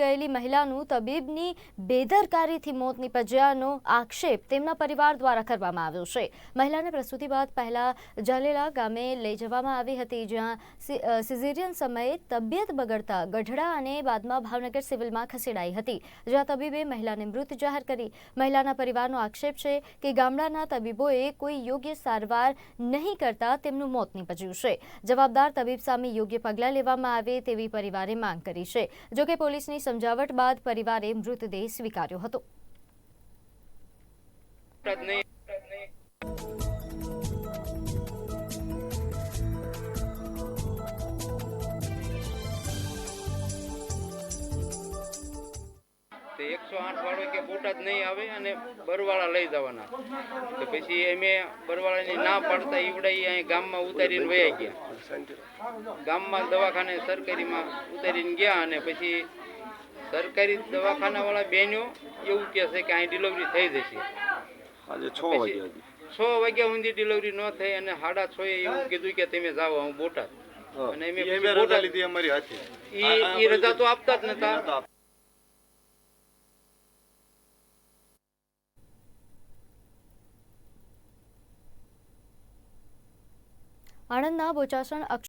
ગયેલી મહિલાનું તબીબની બેદરકારીથી મોત નીપજ્યાનો આક્ષેપ તેમના પરિવાર દ્વારા કરવામાં આવ્યો છે. મહિલાને પ્રસૂતિ બાદ પહેલા જાલેલા ગામે લઈ જવામાં આવી હતી, જ્યાં સિઝેરિયન સમયે તબિયત બગડતા ગઢડા અને બાદમાં ભાવનગર સિવિલમાં ખસેડાઈ હતી, જ્યાં તબીબે મહિલાને મૃત જાહેર કરી. મહિલાના પરિવારનો આક્ષેપ છે કે ગામડાના તબીબોએ કોઈ યોગ્ય સારવાર નહીં કરતા તેમનું મોત નીપજ્યું છે. જવાબદાર તબીબ સામે યોગ્ય પગલાં લેવામાં આવે તેવી પરિવારે માંગ કરી છે. જોકે પોલીસની સમજાવટ બાદ પરિવારે મૃતદેહ સ્વીકાર્યો હતો. એકસો આઠ વાળો કે બોટાદ નહીં આવે અને બરવાળા લઈ જવાના. તો પછી અમે બરવાળાની ના પાડતા ઈવડાઈ અહીં ગામમાં ઉતારીને વયા ગયા. ગામમાં દવાખાને, સરકારીમાં ઉતારીને ગયા અને પછી સરકારી દવાખાના વાળા બહેનો એવું કહે છે કે અહીં ડિલિવરી થઈ જશે. આજે છ વાગ્યા છ વાગ્યા સુધી ડિલિવરી ન થઈ અને સાડા છ એ એવું કીધું કે તમે જાઓ હું બોટાદ. અને અમે ઈ રજા બોટાદ- લીધી અમારી હાથે. એ ઈ રજા તો આપતા જ નતા. નતા આણંદના બોચાસણ